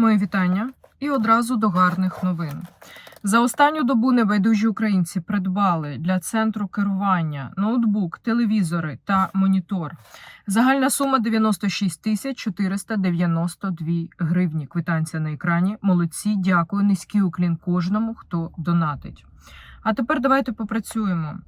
Мої вітання і одразу до гарних новин. За останню добу небайдужі українці придбали для центру керування ноутбук, телевізори та монітор. Загальна сума 96 тисяч 492 гривні. Квитанція на екрані. Молодці, дякую. Низький уклін кожному, хто донатить. А тепер давайте попрацюємо.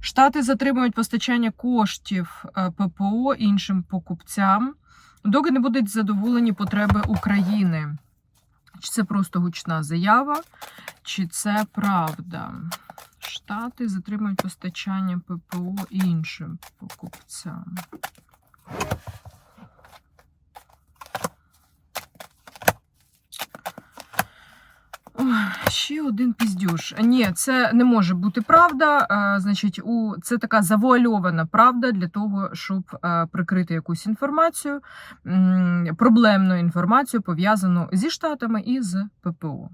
Штати затримують постачання коштів е, ППО іншим покупцям, доки не будуть задоволені потреби України. Чи це просто гучна заява, чи це правда? Штати затримують постачання ППО іншим покупцям. Ой, ще один піздюш. Ні, це не може бути правда. А, значить, у це така завуальована правда для того, щоб а, прикрити якусь інформацію, проблемну інформацію, пов'язану зі штатами і з ППО.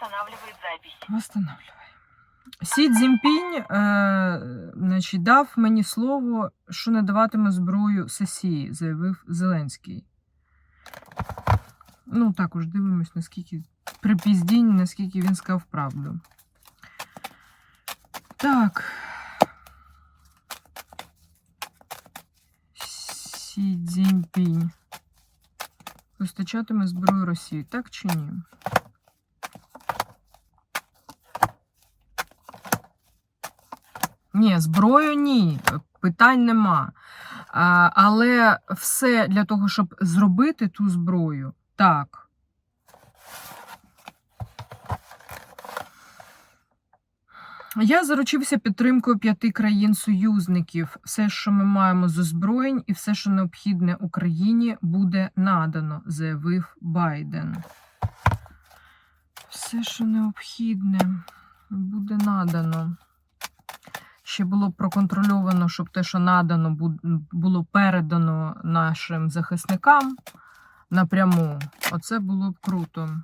Останавливает запись. Восстанавливай. Сі Цзіньпінь е, значить, дав мені слово, що не даватиме зброю сесії, заявив Зеленський. Ну, також дивимось, наскільки при піздінні, наскільки він сказав правду. Так. Сі Цзіньпінь. Постачатиме зброю Росії, так чи ні? Ні, зброю ні, питань нема. А, але все для того, щоб зробити ту зброю, так. Я заручився підтримкою п'яти країн-союзників. Все, що ми маємо з озброєнь, і все, що необхідне Україні, буде надано, заявив Байден. Все, що необхідне, буде надано ще було проконтрольовано, щоб те, що надано, було передано нашим захисникам напряму. Оце було б круто.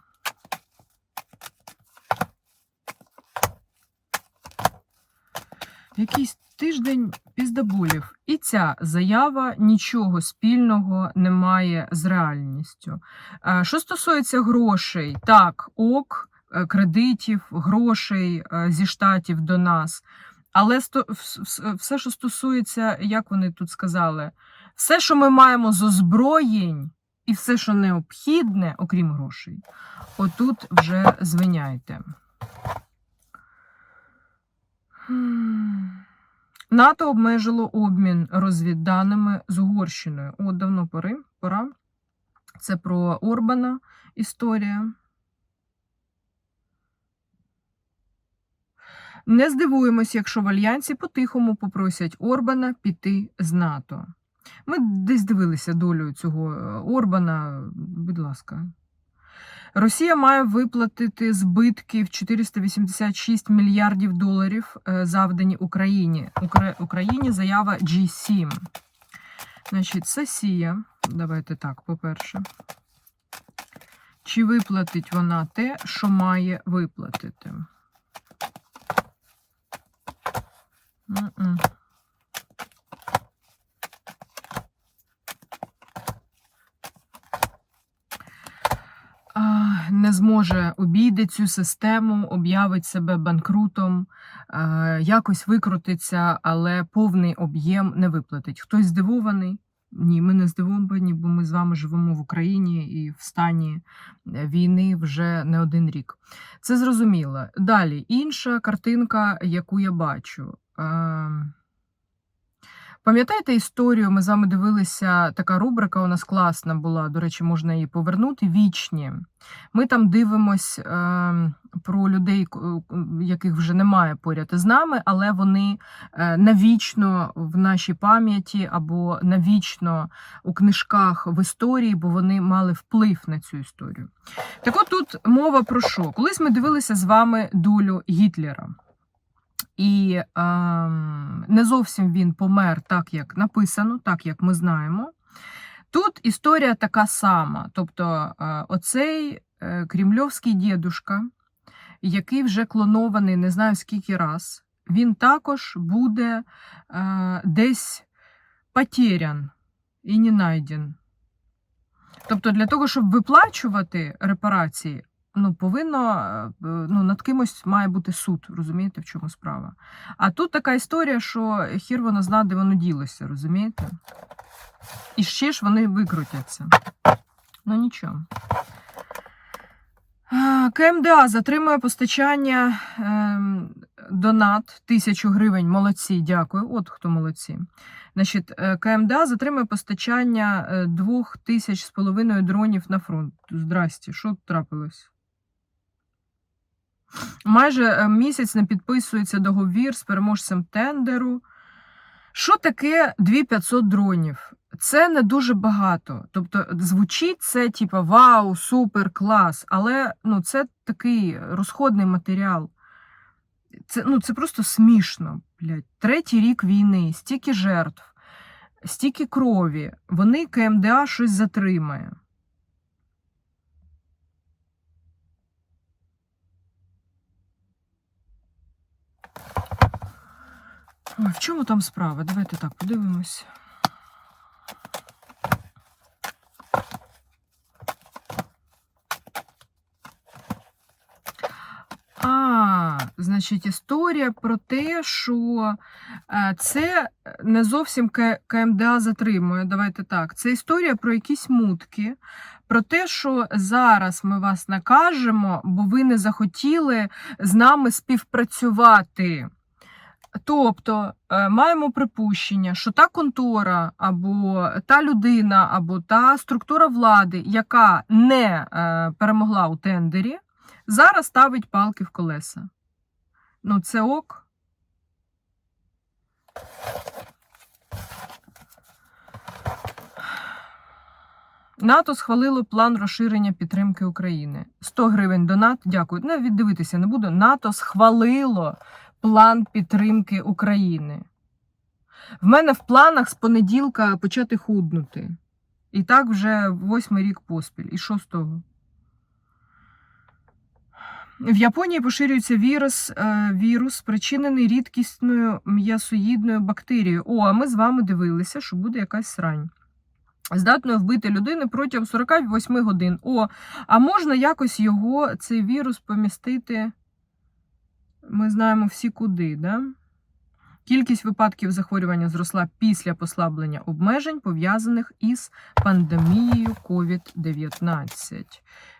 Якийсь тиждень піздабулів. І ця заява нічого спільного не має з реальністю. Е, Що стосується грошей, так, ок, е, кредитів, грошей е, зі штатів до нас. Але все, що стосується, як вони тут сказали, все, що ми маємо з озброєнь, і все, що необхідне, окрім грошей, отут вже звиняйте. НАТО обмежило обмін розвідданими з Угорщиною. От давно пори, пора. Це про Орбана історія. Не здивуємось, якщо в альянсі по-тихому попросять Орбана піти з НАТО. Ми десь дивилися долю цього е, Орбана, будь ласка. Росія має виплатити збитки в 486 мільярдів доларів, е, завдані Україні. Укра- Україні заява G7. Значить, Сесія. Давайте так, по-перше. Чи виплатить вона те, що має виплатити? М-м. А, Не зможе обійде цю систему, об'явить себе банкрутом, е, якось викрутиться, але повний об'єм не виплатить. Хтось здивований? Ні, ми не здивовані, бо ми з вами живемо в Україні і в стані е, війни вже не один рік. Це зрозуміло. Далі інша картинка, яку я бачу. Пам'ятаєте історію? Ми з вами дивилися, така рубрика у нас класна була, до речі, можна її повернути. Вічні. Ми там дивимось е, про людей, яких вже немає поряд із нами, але вони е, навічно в нашій пам'яті або навічно у книжках в історії, бо вони мали вплив на цю історію. Так от тут мова про що? Колись ми дивилися з вами долю Гітлера. І ем, не зовсім він помер так, як написано, так як ми знаємо. Тут історія така сама. Тобто, е, оцей е, кремльовський дідушка, який вже клонований не знаю скільки раз, він також буде е, десь потерян і не найден. Тобто, для того, щоб виплачувати репарації, ну, повинно е, ну, над кимось має бути суд, розумієте, в чому справа. А тут така історія, що хір воно зна, де воно ділося, розумієте? І ще ж вони викрутяться. Ну нічого. КМДА затримує постачання ем, донат тисячу гривень. Молодці, дякую. От хто молодці. Значить, е, КМДА затримує постачання е, двох тисяч з половиною дронів на фронт. Здрасті, що трапилось? Майже е, місяць не підписується договір з переможцем тендеру. Що таке 2500 дронів? Це не дуже багато. Тобто звучить це типа вау, супер, клас, але ну, це такий розходний матеріал. Це, ну, це просто смішно. Блядь. Третій рік війни, стільки жертв, стільки крові. Вони КМДА щось затримає. Ой, в чому там справа? Давайте так подивимось. А, значить, історія про те, що е, це не зовсім КМДА затримує. Давайте так. Це історія про якісь мутки, про те, що зараз ми вас накажемо, бо ви не захотіли з нами співпрацювати. Тобто е, маємо припущення, що та контора або та людина, або та структура влади, яка не е, перемогла у тендері, зараз ставить палки в колеса. Ну, це ок. НАТО схвалило план розширення підтримки України. 100 гривень донат. Дякую. Не віддивитися не буду. НАТО схвалило план підтримки України. В мене в планах з понеділка почати худнути. І так вже восьмий рік поспіль. І що з того? В Японії поширюється вірус, е, вірус, спричинений рідкісною м'ясоїдною бактерією. О, а ми з вами дивилися, що буде якась срань. Здатною вбити людини протягом 48 годин. О, а можна якось його, цей вірус, помістити. Ми знаємо всі куди, да? Кількість випадків захворювання зросла після послаблення обмежень, пов'язаних із пандемією COVID-19.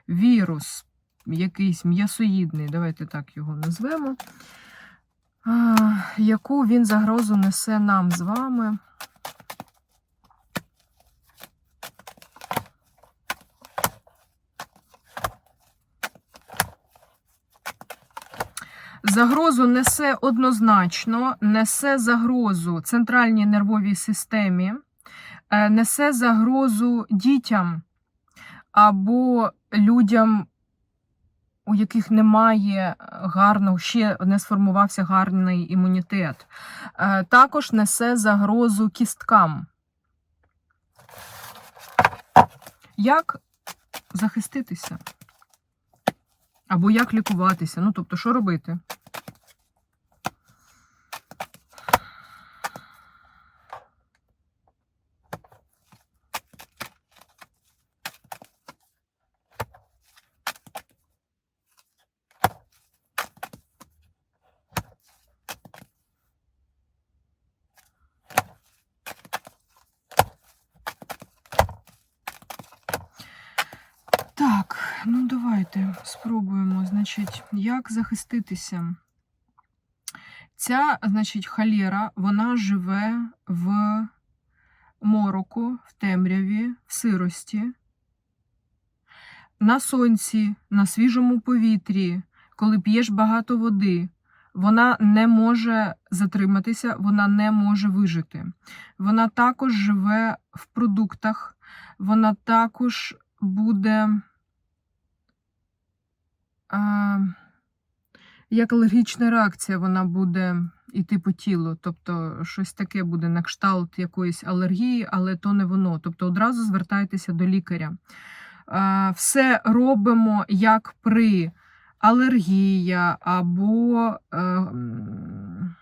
Вірус якийсь м'ясоїдний, давайте так його назвемо. Яку він загрозу несе нам з вами? Загрозу несе однозначно, несе загрозу центральній нервовій системі, е, несе загрозу дітям або людям, у яких немає гарного, ще не сформувався гарний імунітет. Е, Також несе загрозу кісткам. Як захиститися? Або як лікуватися? Ну, тобто, що робити? Так, ну давайте спробуємо. Значить, як захиститися? Ця, значить, халєра, вона живе в мороку, в темряві, в сирості, на сонці, на свіжому повітрі, коли п'єш багато води. Вона не може затриматися, вона не може вижити. Вона також живе в продуктах, вона також буде а, як алергічна реакція, вона буде йти по тілу. Тобто щось таке буде на кшталт якоїсь алергії, але то не воно. Тобто одразу звертайтеся до лікаря. А, все робимо як при алергія або е, м,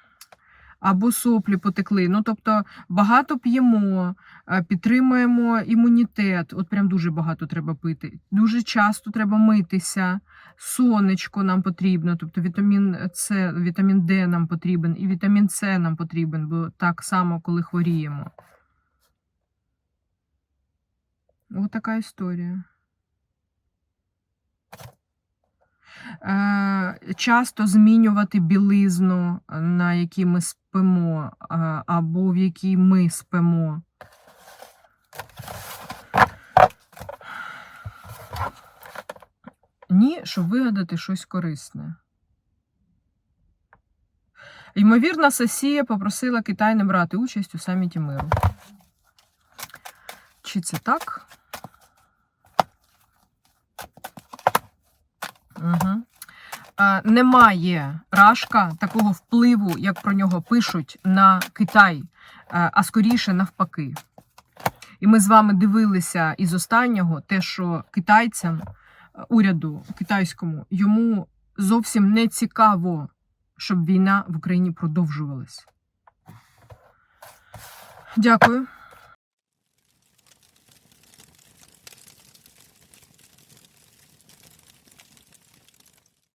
або соплі потекли. Ну, тобто багато п'ємо, е, підтримуємо імунітет. От прям дуже багато треба пити. Дуже часто треба митися. Сонечко нам потрібно, тобто вітамін С, вітамін Д нам потрібен, і вітамін С нам потрібен, бо так само, коли хворіємо. Ось така історія. Е, часто змінювати білизну, на якій ми спимо, е, або в якій ми спимо. Ні, щоб вигадати щось корисне. Ймовірно, Сесія попросила Китай не брати участь у саміті миру. Чи це так? Угу. Е, немає Рашка такого впливу, як про нього пишуть, на Китай, а скоріше навпаки. І ми з вами дивилися із останнього те, що китайцям, уряду китайському, йому зовсім не цікаво, щоб війна в Україні продовжувалась. Дякую.